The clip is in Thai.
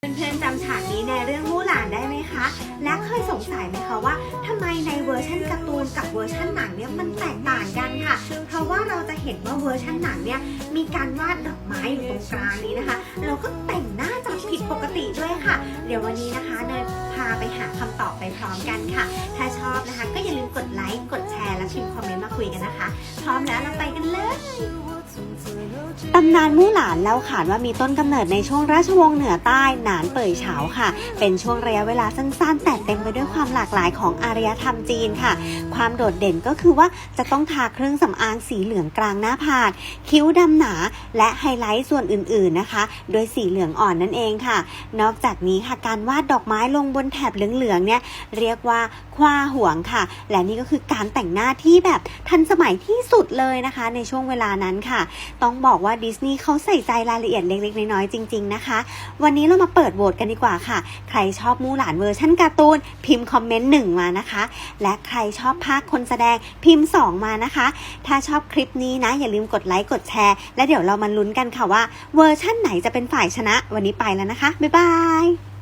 เพื่อนๆจำฉากนี้ในเรื่องมู่หลานได้ไหมคะ และเคยสงสัยไหมคะว่าทำไมในเวอร์ชันการ์ตูนกับเวอร์ชันหนังเนี่ยมันแตกต่างกันค่ะ เพราะว่าเราจะเห็นว่าเวอร์ชันหนังเนี่ยมีการวาดดอกไม้อยู่ตรงกลางนี้นะคะเราก็แต่งหน้าจับผิดปกติด้วยค่ะ เดี๋ยววันนี้นะคะเนยพาไปหาคำตอบไปพร้อมกันค่ะ ถ้าชอบนะคะ ก็อย่าลืมกดไลค์ กดแชร์ และพิมพ์คอมเมนต์มาคุยกันนะคะ พร้อมแล้วเราไปกันเลย ตำนานมู่หลานเล่าขานว่ามีต้นกำเนิดในช่วงราชวงศ์เหนือใต้หนานเป่ยเฉาค่ะ เป็นช่วงระยะเวลาสั้นๆ แต่เต็มไปด้วยความหลากหลายของอารยธรรมจีนค่ะ ความโดดเด่นก็คือว่าจะต้องทาเครื่องสำอางสีเหลืองกลางหน้าผากคิ้วดำหนาและไฮไลท์ส่วนอื่นๆนะคะ โดยสีเหลืองอ่อนนั่นเองค่ะ นอกจากนี้ค่ะการวาดดอกไม้ลงบนแถบเหลืองๆเนี่ยเรียกว่าคว้าห่วงค่ะ และนี่ก็คือการแต่งหน้าที่แบบทันสมัยที่สุดเลยนะคะ ในช่วงเวลานั้นค่ะต้องบอกว่าดิสนีย์เขาใส่ใจรายละเอียดเล็ก ๆ น้อยๆจริง ๆ นะคะ วันนี้เรามาเปิดโหวตกันดีกว่าค่ะ ใครชอบมูหลานเวอร์ชั่นการ์ตูน พิมพ์คอมเมนต์หนึ่งมานะคะ และใครชอบภาคคนแสดงพิมพ์ 2 มานะคะ ถ้าชอบคลิปนี้นะ อย่าลืมกดไลค์กดแชร์ และเดี๋ยวเรามาลุ้นกันค่ะว่าเวอร์ชั่นไหนจะเป็นฝ่ายชนะ วันนี้ไปแล้วนะคะ บ๊ายบาย